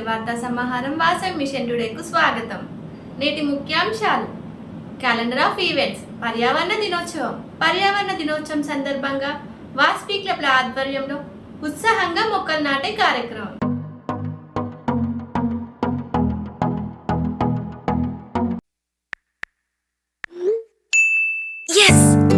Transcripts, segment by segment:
వార్తా సమాహారం వాసవి మిషన్ టుడేకు స్వాగతం. నేటి ముఖ్యాంశాలు. క్యాలెండర్ ఆఫ్ ఈవెంట్స్ పర్యావరణ దినోత్సవం. పర్యావరణ దినోత్సవం సందర్భంగా వాస్పీ క్లబ్ల ఆధ్వర్యంలో ఉత్సాహంగా మొక్కలు నాటే కార్యక్రమం. ఎస్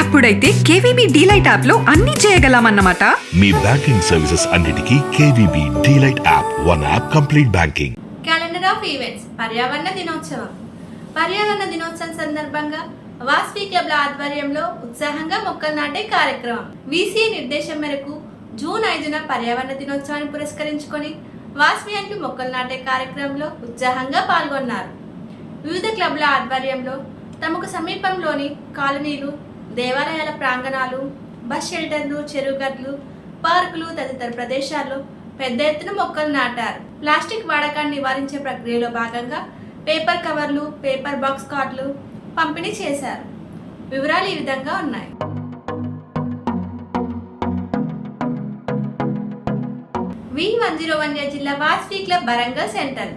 అప్పుడైతే కేవీబీ డీలైట్ యాప్లో అన్ని చేయగలమన్నమాట. మీ బ్యాంకింగ్ సర్వీసెస్ అన్నిటికీ KVB DLite app one app complete banking. Calendar of events పర్యావరణ దినోత్సవం. పర్యావరణ దినోత్సవం సందర్భంగా వాస్వి క్లబ్ల ఆధ్వర్యంలో ఉత్సాహంగా మొక్కలు నాటే కార్యక్రమం. వీసీ నిర్దేశం మేరకు జూన్ ఐదున పర్యావరణ దినోత్సవాన్ని పురస్కరించుకొని వాస్వియానికి మొక్కలు నాటే కార్యక్రమంలో ఉత్సాహంగా పాల్గొన్నారు. వివిధ క్లబ్ల ఆధ్వర్యంలో తమకు సమీపంలోని కాలనీలు దేవాలయాల ప్రాంగణాలు బస్ షెల్టర్లు చెరువుగట్లు పార్కులు తదితర ప్రదేశాల్లో పెద్ద ఎత్తున మొక్కలు నాటారు. ప్లాస్టిక్ వాడకాన్ని నివారించే ప్రక్రియలో భాగంగా పేపర్ కవర్లు పేపర్ బాక్స్ కార్డులు పంపిణీ చేశారు. వివరాలు ఈ విధంగా ఉన్నాయి. వి వన్ జీరో వన్ జిల్లా Vasavi club Warangal centre.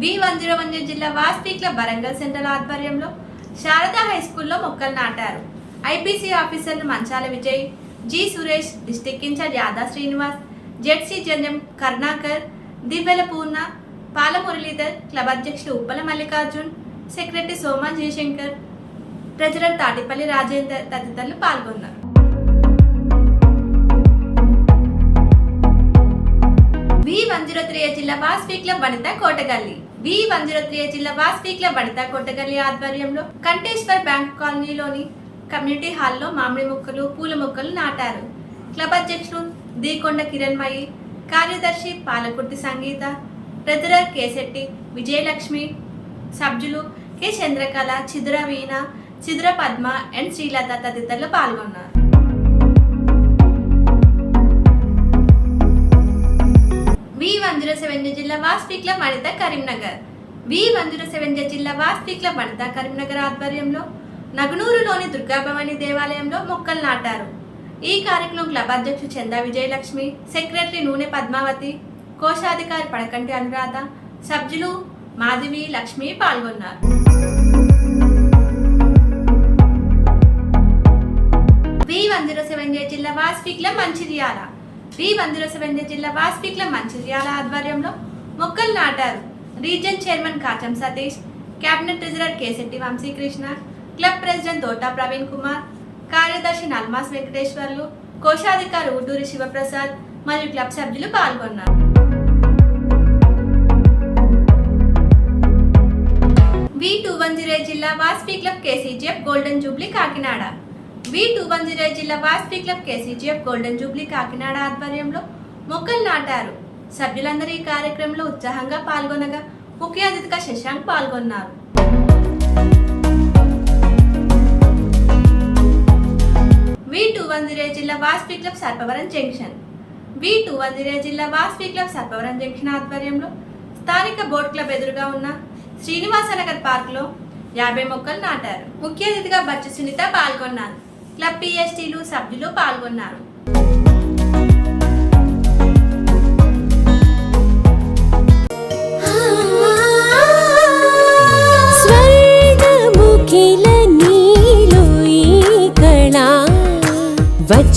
V one zero one జిల్లా వాస్పీ క్లబ్ వరంగల్ సెంటర్ ఆధ్వర్యంలో శారదా హై స్కూల్లో మొక్కలు నాటారు. ఐపీసీ ఆఫీసర్లు Manchala Vijay G Suresh district incharge Yada Srinivas ZC Janjam Karunakar Divvela Purna Pala Muralidhar club అధ్యక్షులు Uppala Mallikarjun secretary Soma Jayashankar treasurer Tatipalli Rajender తదితరులు పాల్గొన్నారు. వి వన్ జీరో త్రీ జిల్లా Vasavi club Vanitha Kotagalli. V one zero three జిల్లా వాస్పీ club Vanitha Kotagalli ఆధ్వర్యంలో Kanteshwar bank కాలనీలోని community హాల్లో మామిడి మొక్కలు పూల మొక్కలు నాటారు. క్లబ్ అధ్యక్షులు దీకొండ కిరణ్మయి కార్యదర్శి పాలకుర్తి సంగీత ప్రతుర కేశెట్టి విజయలక్ష్మి సభ్యులు కె చంద్రకళ చిదుర వీణ చిదుర పద్మ అండ్ శ్రీలత తదితరులు పాల్గొన్నారు. వి వన్ జీరో సెవెన్ జిల్లా Vasavi club Vanitha Karimnagar. V one zero seven జిల్లా వాస్పీ క్లబ్ వనిత కరీంనగర్ ఆధ్వర్యంలో నగునూరులోని దుర్గాభవాని దేవాలయంలో మొక్కలు నాటారు. ఈ కార్యక్రమం క్లబ్ అధ్యక్షుడు చందా విజయలక్ష్మి సెక్రటరీ నూనె పద్మావతి కోశాధికారి పడకంటి అనురాధ సభ్యులు మాధవి లక్ష్మి పాల్గొన్నారు. వి వన్ జీరో జిల్లా వాస్పిక్ల మంచిర్యాల. వి వన్ జీరో జిల్లా వాస్పిక్ల మంచిర్యాల ఆధ్వర్యంలో మొక్కలు నాటారు. Region chairman Kacham Satish cabinet treasurer Keshetti Vamshikrishna club president Thota Praveen Kumar కార్యదర్శి నల్మాస్ వెంకటేశ్వర్లు కోశాధికారి ఉడ్డూరి శివప్రసాద్ మరియు క్లబ్ సభ్యులు పాల్గొన్నారు. వి టూ వన్ జీరో జిల్లా Vasavi club KCGF golden jubilee Kakinada. V two one zero జిల్లా Vasavi club KCGF golden jubilee Kakinada ఆధ్వర్యంలో మొక్కలు నాటారు. సభ్యులందరూ ఈ కార్యక్రమంలో ఉత్సాహంగా పాల్గొనగా ముఖ్య అతిథిగా శశాంక్ పాల్గొన్నారు. వి టూ వన్ జీరో జిల్లా Vasavi club Sarpavaram junction. V two one zero జిల్లా వాస్పీ క్లబ్ సర్పవరం జంక్షన్ ఆధ్వర్యంలో స్థానిక బోట్ క్లబ్ ఎదురుగా ఉన్న శ్రీనివాసనగర్ పార్క్లో యాభై మొక్కలు నాటారు. ముఖ్య అతిథిగా బచ్చ సునీత పాల్గొన్నారు. క్లబ్ పిఎస్టీలు సభ్యులు పాల్గొన్నారు.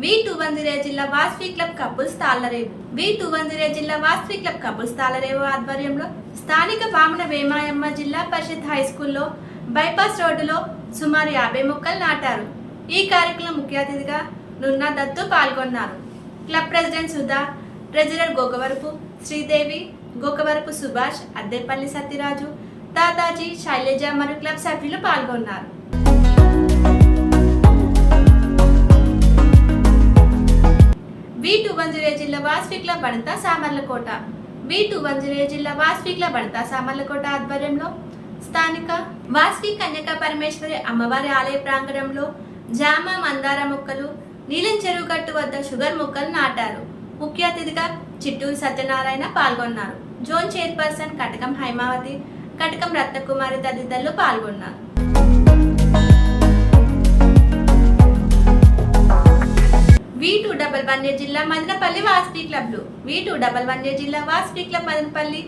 V two one zero జిల్లా Vasavi club couples Tallarevu. V two one zero జిల్లా వాస్పీ క్లబ్ కపుల్స్ తాళ్ళరేవు ఆధ్వర్యంలో స్థానిక పామన వేమాయమ్మ జిల్లా పరిషత్ హై స్కూల్లో బైపాస్ రోడ్డులో సుమారు యాభై మొక్కలు నాటారు. ఈ కార్యక్రమం ముఖ్య అతిథిగా నున్నా దత్తు పాల్గొన్నారు. Club president Sudha treasurer Gokavarapu Sridevi Gokavarapu Subhash Addepalli Satyaraju Dadaji Shailaja మరియు క్లబ్ సభ్యులు పాల్గొన్నారు. వి టూ వన్ జిల్లా Vasavi club Samarlakota. V two వంజరే జిల్లా వాస్విక్ల బడత సామర్లకోట ఆధ్వర్యంలో స్థానిక వాస్వి కన్యకా పరమేశ్వరి అమ్మవారి ఆలయ ప్రాంగణంలో జామ మందార మొక్కలు నీలం చెరువు గట్టు వద్ద షుగర్ మొక్కలు నాటారు. ముఖ్య అతిథిగా చిట్టూరు సత్యనారాయణ పాల్గొన్నారు. జోన్ చైర్పర్సన్ కటకం హైమావతి కటకం రత్నకుమారి తదితరులు పాల్గొన్నారు. V two double one A జిల్లా Madanapalle Vasavi క్లబ్లు. V two double one A జిల్లా వాస్పీ క్లబ్ మదనపల్లి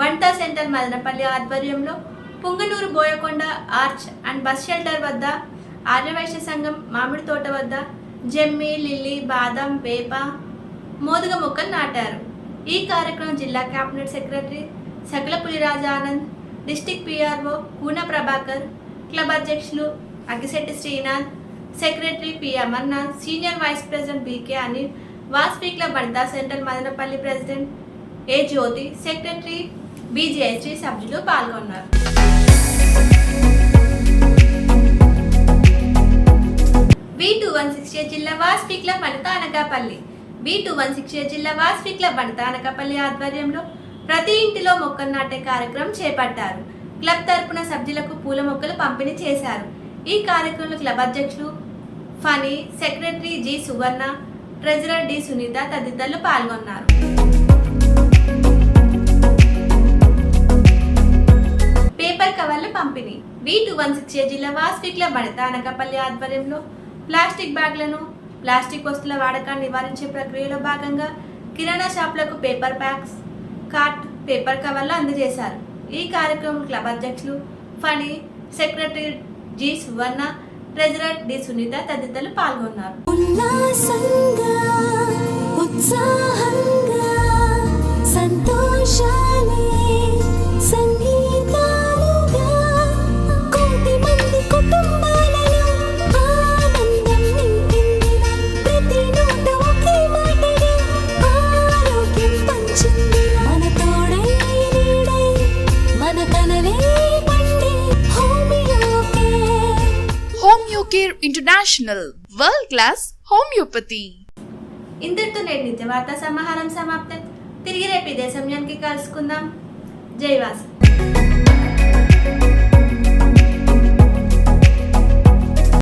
వంట సెంటర్ మదనపల్లి ఆధ్వర్యంలో Punganur Boyakonda arch and bus shelter వద్ద ఆర్యవైశ్య సంఘం మామిడి తోట వద్ద జమ్మి లిల్లీ బాదం వేప మోదుగ మొక్కలు నాటారు. ఈ కార్యక్రమం జిల్లా cabinet secretary Sakalapuli Raja Anand district PRO Koona Prabhakar club అధ్యక్షులు Aggisetti Srinath secretary P Amarnath senior vice president BK Anil వాస్పీక్ల club central centre Madanapalli president A Jyothi secretary బీజేఎస్టీ సభ్యులు పాల్గొన్నారు. బి టూ వన్ సిక్స్ జిల్లా Vasavi club Anakapalli. B two one six జిల్లా వాస్పీ club Anakapalli ఆధ్వర్యంలో ప్రతి ఇంటిలో మొక్కలు నాటే కార్యక్రమం చేపట్టారు. క్లబ్ తరపున సభ్యులకు పూల మొక్కలు పంపిణీ చేశారు. ఈ కార్యక్రమంలో క్లబ్ అధ్యక్షులు Phani secretary G Suvarna treasurer D Sunitha తదితరులు పాల్గొన్నారు. పేపర్ కవర్ల పంపిణీ. వి టూ వన్ సిక్స్ జిల్లా వాస్విక్ల బడత అనకపల్లి ఆధ్వర్యంలో ప్లాస్టిక్ బ్యాగ్లను ప్లాస్టిక్ వస్తువుల వాడకాన్ని నివారించే ప్రక్రియలో భాగంగా కిరాణా షాపులకు పేపర్ ప్యాక్స్ కార్ట్ పేపర్ కవర్లు అందజేశారు. ఈ కార్యక్రమం క్లబ్ అధ్యక్షులు Phani secretary G Suvarna treasurer D Sunitha తదితరులు పాల్గొన్నారు. ఉల్లాసంగా ఉత్సాహంగా సంతోషాలే care international world class homeopathy. ఇంతటితో నేటి నిత్య వార్తా సమాహారం సమాప్తం. తిరిగి రేపు ఇదే సమయానికి కలుసుకుందాం. జై వాసు.